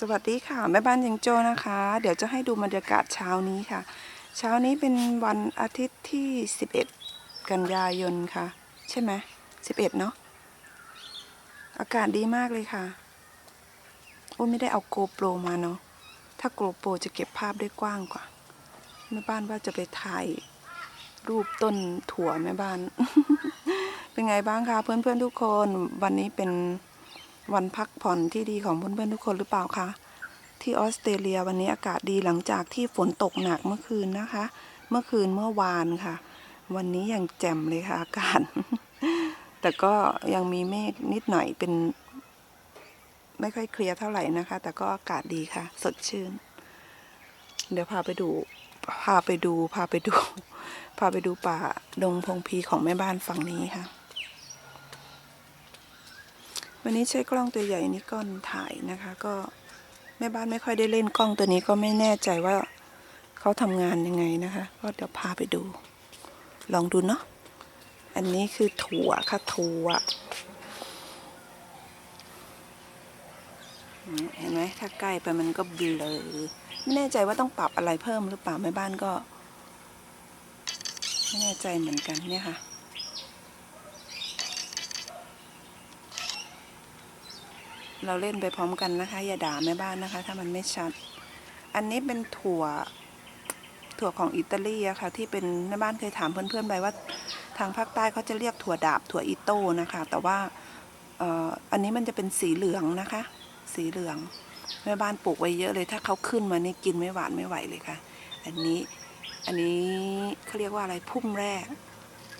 สวัสดีค่ะ แม่บ้านยังโจนะคะ เดี๋ยวจะให้ดูบรรยากาศเช้านี้ค่ะ เช้านี้เป็นวันอาทิตย์ที่ 11 กันยายนค่ะ ใช่ไหม11 เนาะอากาศดีมากเลยค่ะโอ้ไม่ได้เอาโกโปรมาเนาะถ้าโกโปรจะเก็บภาพได้กว้างกว่า แม่บ้านว่าจะไปถ่ายรูปต้นถั่วแม่บ้าน เป็นไงบ้างคะเพื่อนๆทุกคนวันนี้เป็น วันพักผ่อนที่ดีของเพื่อนๆทุกคนหรือเปล่าคะที่ออสเตรเลียวันนี้อากาศดีหลังจากที่ฝนตกหนักเมื่อคืนนะคะ เมื่อคืนเมื่อวานค่ะ วันนี้ยังแจ่มเลยค่ะอากาศ แต่ก็ยังมีเมฆนิดหน่อยเป็น ไม่ค่อยเคลียร์เท่าไหร่นะคะ แต่ก็อากาศดีค่ะ สดชื่น เดี๋ยวพาไปดูพาไปดู พาไปดู พาไปดูป่าดงพงพีของแม่บ้านฝั่งนี้ค่ะ วันนี้ใช้กล้องตัวใหญ่นิกอนถ่ายนะคะ ก็แม่บ้านไม่ค่อยได้เล่นกล้องตัวนี้ก็ไม่แน่ใจว่าเขาทำงานยังไงนะคะ ก็เดี๋ยวพาไปดู ลองดูเนาะอันนี้คือถั่วค่ะถั่วเห็นไหมถ้าใกล้ไปมันก็เบลอไม่แน่ใจว่าต้องปรับอะไรเพิ่มหรือเปล่าแม่บ้านก็ ไม่แน่ใจเหมือนกันเนี่ยค่ะ เราเล่นไปพร้อมกันนะคะ อย่าด่าแม่บ้านนะคะ ถ้ามันไม่ชัด อันนี้เป็นถั่วถั่วของอิตาลีอะค่ะ ที่เป็นแม่บ้านเคยถามเพื่อนๆไปว่า ทางภาคใต้เขาจะเรียกถั่วดาบถั่วอิโต้นะคะ แต่ว่าอันนี้มันจะเป็นสีเหลืองนะคะ สีเหลืองแม่บ้านปลูกไว้เยอะเลย ถ้าเขาขึ้นมานี่กินไม่หวานไม่ไหวเลยค่ะ อันนี้อันนี้เขาเรียกว่าอะไรพุ่มแรก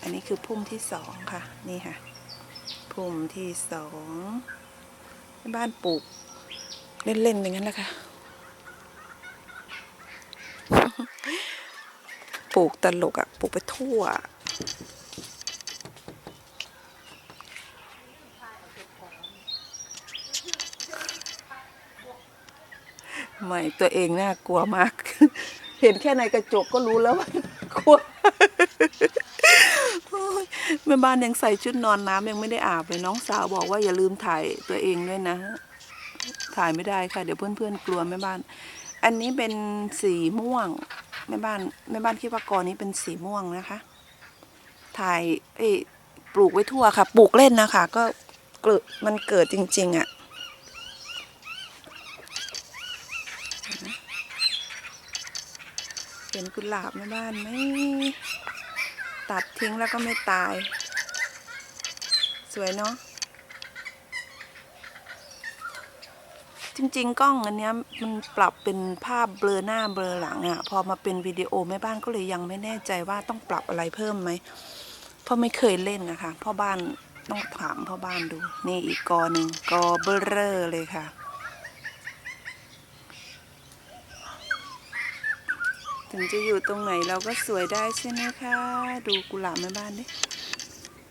อันนี้คือพุ่มที่สองค่ะ นี่ค่ะ พุ่มที่สอง บ้านปลูก เล่นๆอย่างนั้นแหละค่ะ ปลูกตลกอะปลูกไปทั่วไม่ตัวเองน่ากลัวมาก เห็นแค่ในกระจกก็รู้แล้วว่ากลัว แม่บ้านยังใส่ชุดนอนน้ำยังไม่ได้อาบเลยน้องสาวบอกว่าอย่าลืมถ่ายตัวเองด้วยนะ ถ่ายไม่ได้ค่ะ เดี๋ยวเพื่อนๆกลัวแม่บ้าน อันนี้เป็นสีม่วงแม่บ้านแม่บ้านคิดว่ากอนี้เป็นสีม่วงนะคะ ถ่ายเอ้ปลูกไว้ทั่วค่ะ ปลูกเล่นนะคะก็เกิดมันเกิดจริง ๆอะ่ะเห็นกุหลาบแม่บ้านไหม ตัดทิ้งแล้วก็ไม่ตาย สวยเนาะจริง ๆ กล้องอันเนี้ยมันปรับเป็นภาพเบลอหน้าเบลอหลังอะ่ะ พอมาเป็นวิดีโอแม่บ้านก็เลยยังไม่แน่ใจว่าต้องปรับอะไรเพิ่มไหมเพราะไม่เคยเล่นนะคะพ่อบ้านต้องถามพ่อบ้านดู นี่อีกกอหนึ่งกอเบลอเลยค่ะ ถึงจะอยู่ตรงไหนเราก็สวยได้ใช่ไหมคะ ดูกุหลาบแม่บ้านดิ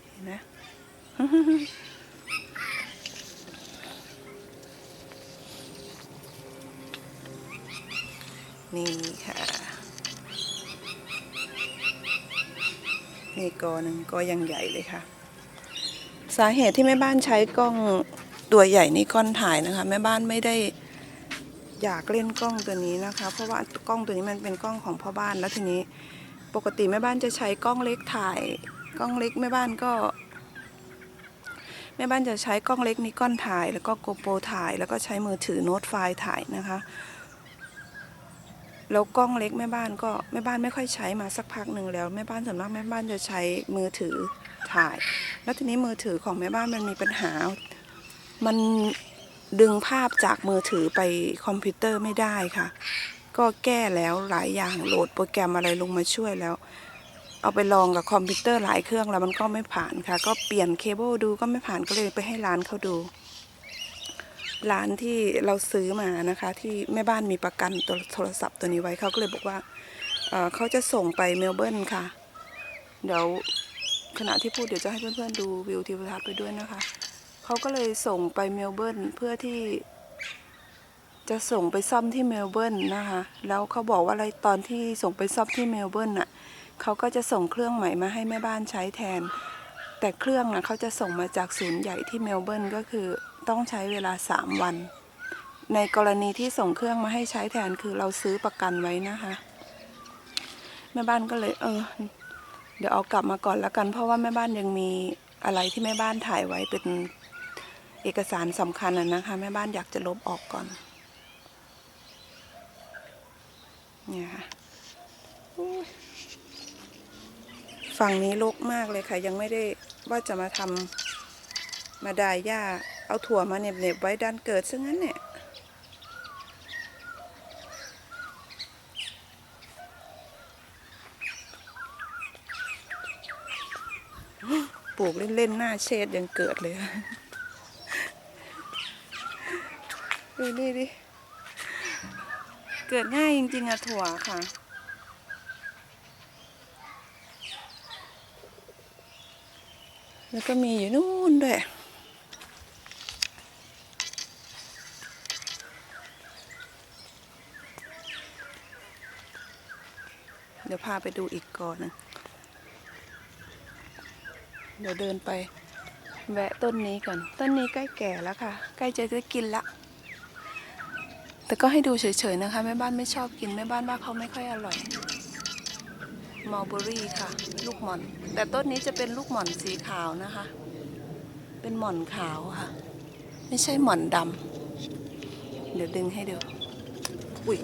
เห็นไหมนี่ค่ะ นี่กอหนึ่งก็ยังใหญ่เลยค่ะ สาเหตุที่แม่บ้านใช้กล้องตัวใหญ่นี่ก้อนถ่ายนะคะ แม่บ้านไม่ได้ อยากเล่นกล้องตัวนี้นะคะ เพราะว่ากล้องตัวนี้มันเป็นกล้องของพ่อบ้านแล้วทีนี้ ปกติแม่บ้านจะใช้กล้องเล็กถ่าย กล้องเล็กแม่บ้านก็แม่บ้านจะใช้กล้องเล็กนิกอนถ่าย แล้วก็โกโปรถ่าย แล้วก็ใช้มือถือโน้ตไฟล์ถ่ายนะคะแล้วกล้องเล็กแม่บ้านก็แม่บ้านไม่ค่อยใช้มาสักพักหนึ่งแล้วแม่บ้านส่วนมากแม่บ้านจะใช้มือถือถ่าย แล้วทีนี้มือถือของแม่บ้านมันมีปัญหา มัน ดึงภาพจากมือถือไปคอมพิวเตอร์ไม่ได้ค่ะ ก็แก้แล้วหลายอย่างโหลดโปรแกรมอะไรลงมาช่วยแล้ว เอาไปลองกับคอมพิวเตอร์หลายเครื่องแล้วมันก็ไม่ผ่านค่ะ ก็เปลี่ยนเคเบิลดูก็ไม่ผ่านก็เลยไปให้ร้านเขาดูร้านที่เราซื้อมานะคะ ที่แม่บ้านมีประกันตัวโทรศัพท์ตัวนี้ไว้เขาก็เลยบอกว่าเเขาจะส่งไปเมลเบิร์นค่ะ เดี๋ยวขณะที่พูดเดี๋ยวจะให้เพื่อนๆดูวิวทิวทัศน์ไปด้วยนะคะ เขาก็เลยส่งไปเมลเบิร์นเพื่อที่ จะส่งไปซ่อมที่เมลเบิร์นนะคะ แล้วเขาบอกว่าอะไรตอนที่ส่งไปซ่อมที่เมลเบิร์นน่ะเขาก็จะส่งเครื่องใหม่มาให้แม่บ้านใช้แทน แต่เครื่องนะเขาจะส่งมาจากศูนย์ใหญ่ที่เมลเบิร์นก็คือต้องใช้เวลา 3 วัน ในกรณีที่ส่งเครื่องมาให้ใช้แทนคือเราซื้อประกันไว้นะคะ แม่บ้านก็เลย เออ เดี๋ยวเอากลับมาก่อนแล้วกัน เพราะว่าแม่บ้านยังมีอะไรที่แม่บ้านถ่ายไว้เป็น เอกสารสำคัญน่ะนะคะ แม่บ้านอยากจะลบออกก่อน เนี่ยค่ะฝั่งนี้รกมากเลยค่ะ ยังไม่ได้ว่าจะมาทำมาดายหญ้า เอาถั่วมาเน็บๆไว้ด้านเกิดซะงั้นเนี่ยปลูกเล่นๆหน้าเชดยังเกิดเลย ดูนี่ดิ เกิดง่ายจริงๆอะถั่วค่ะ แล้วก็มีอยู่นู่นด้วยเดี๋ยวพาไปดูอีกก่อนนึงเดี๋ยวเดินไป แวะต้นนี้ก่อน ต้นนี้ใกล้แก่แล้วค่ะ ใกล้จะได้กินละ แต่ก็ให้ดูเฉยๆนะคะแม่บ้านไม่ชอบกินแม่บ้านว่าเขาไม่ค่อยอร่อยมอลเบอรี่ค่ะ ลูกหม่อน แต่ต้นนี้จะเป็นลูกหม่อนสีขาวนะคะ เป็นหม่อนขาวค่ะ ไม่ใช่หม่อนดำเดี๋ยวดึงให้ดูอุ้ย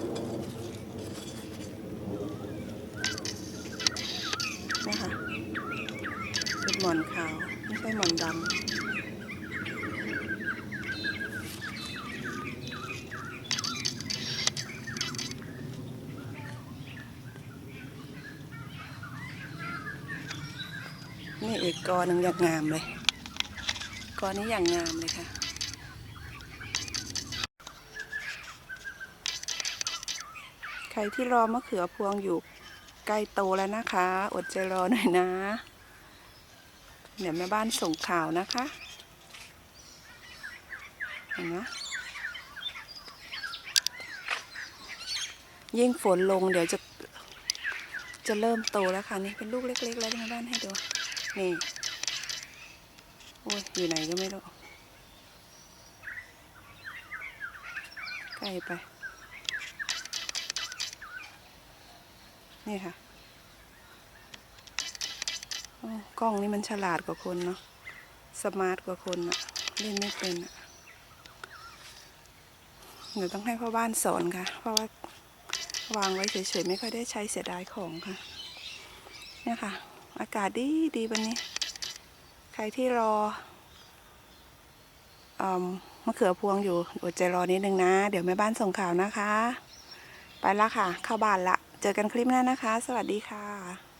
นะคะเป็นหม่อนขาว ไม่ใช่หม่อนดำ นี่อีกกอหนึ่งอย่างงามเลย กอนี้อย่างงามเลยค่ะ ใครที่รอมะเขือพวงอยู่ใกล้โตแล้วนะคะ อดใจรอหน่อยนะ เดี๋ยวแม่บ้านส่งข่าวนะคะเห็นไหมยิ่งฝนลงเดี๋ยวจะจะเริ่มโตแล้วค่ะ นี่เป็นลูกเล็ก ๆ แล้วแม่บ้านให้ดู นี่โอ้ยอยู่ไหนก็ไม่รู้ใกล้ไป นี่ค่ะโอ้กล้องนี่มันฉลาดกว่าคนเนาะสมาร์ทกว่าคนอะเล่นไม่เป็นอะเดี๋ยวต้องให้พ่อบ้านสอนค่ะ เพราะว่าวางไว้เฉยๆ ไม่ค่อยได้ใช้เสียดายของค่ะ เนี่ยค่ะ อากาศดีดีวันนี้ ใครที่รออมมะเขือพวงอยู่อดใจรอนิดนึงนะ เดี๋ยวแม่บ้านส่งข่าวนะคะ ไปละค่ะ เข้าบ้านละ เจอกันคลิปหน้านะคะ สวัสดีค่ะ